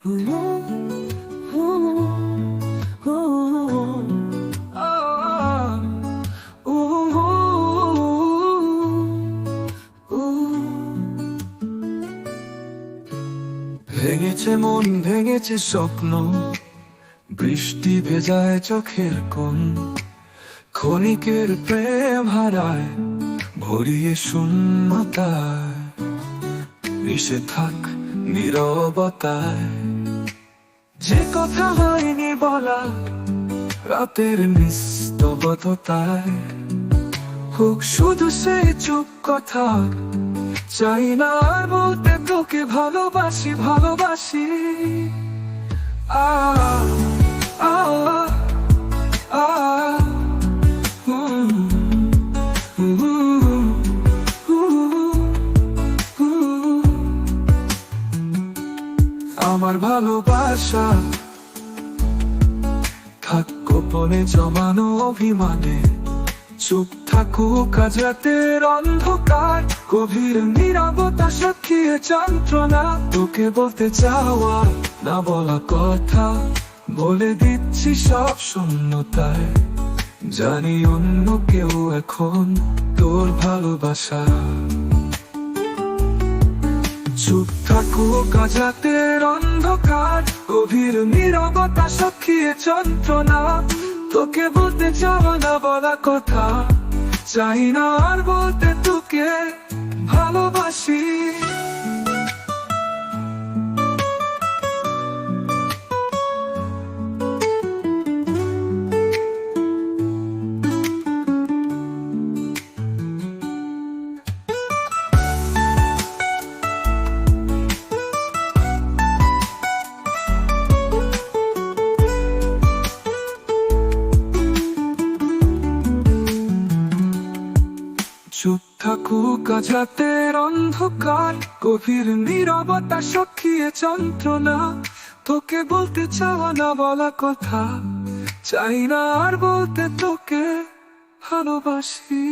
ভেঙেছে মন, ভেঙেছে স্বপ্ন, বৃষ্টি ভেজায় চোখের কোন ক্ষণিকের প্রেম হারায়, ভরিয়ে শূন্যতায়। মিশে থাক নীরবতায়। যে কথা হয়নি বলা, রাতের নিস্তবতায়। হোক শুধু সে চুপ কথা, চাই না আর বলতে তোকে ভালোবাসি ভালোবাসি। আ আমার ভালোবাসা। থাক গোপনে জমানো অভিমানে। চুপ থাকুক আজ রাতের অন্ধকার। গভীর নিরবতা সাক্ষী যন্ত্রণা। তোকে বলতে চাওয়া না বলা কথা। বলে দিচ্ছি সব শূন্যতায়। জানি অন্য কেউ এখন তোর ভালোবাসা। চুপ থাকুক আজ অন্ধকার, গভীর নিরবতা সাক্ষী যন্ত্রণা। তোকে বলতে চাওয়া না বলা কথা, চাই না আর বলতে তোকে চুপ থাকুক আজ অন্ধকার, গভীর নীরবতা সখিয়ে যন্ত্রণা। তোকে বলতে চাওয়া না বলা কথা, চাই না আর বলতে তোকে ভালোবাসি।